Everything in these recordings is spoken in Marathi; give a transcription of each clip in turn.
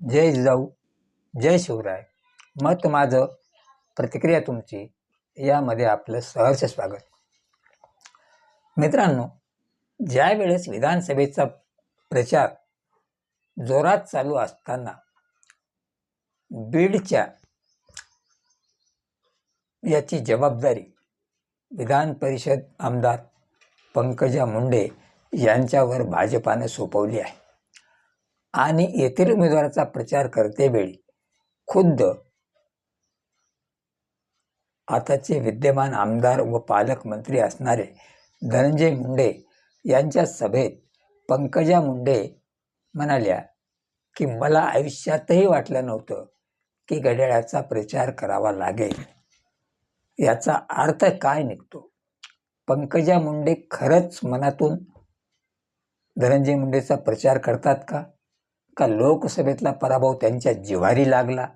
जय जिजाऊ जय शिवराय. मत माझं प्रतिक्रिया तुमची यामध्ये आपलं सहर्ष स्वागत. मित्रांनो ज्या वेळेस विधानसभेचा प्रचार जोरात चालू असताना बीडच्या याची जबाबदारी विधान परिषद आमदार पंकजा मुंडे यांच्यावर भाजपानं सोपवली आहे. आणि येथील उमेदवाराचा प्रचार करतेवेळी खुद्द आताचे विद्यमान आमदार व पालकमंत्री असणारे धनंजय मुंडे यांच्या सभेत पंकजा मुंडे म्हणाल्या की मला आयुष्यातही वाटलं नव्हतं की घड्याळाचा प्रचार करावा लागेल. याचा अर्थ काय निघतो? पंकजा मुंडे खरंच मनातून धनंजय मुंडेचा प्रचार करतात का? का लोकसभेतला पराभव त्यांच्या जिव्हारी लागला?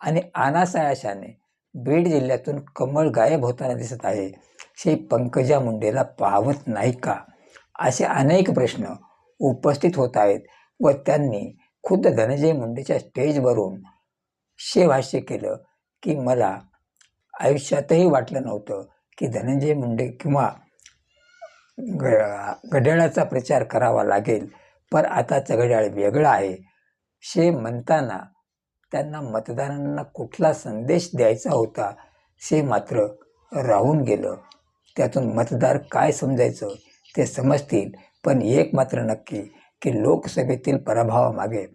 आणि अनासायाशाने बीड जिल्ह्यातून कमळ गायब होताना दिसत आहे. हे पंकजा मुंडेला पावत नाही का? असे अनेक प्रश्न उपस्थित होत आहेत व त्यांनी खुद्द धनंजय मुंडेच्या स्टेजवरून शे भाष्य केलं की मला आयुष्यातही वाटलं नव्हतं की धनंजय मुंडे किंवा ग घड्याळाचा प्रचार करावा लागेल. पण आताचं घड्याळ वेगळं आहे. शे म्हणताना त्यांना मतदारांना कुठला संदेश द्यायचा होता शे मात्र राहून गेलं. त्यातून मतदार काय समजायचं ते समजतील पण एक मात्र नक्की की लोकसभेतील पराभवामागे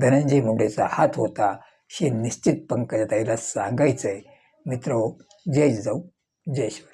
धनंजय मुंडेचा हात होता शे निश्चित पंकजाताईला सांगायचं आहे मित्र जय जाऊ जय शिव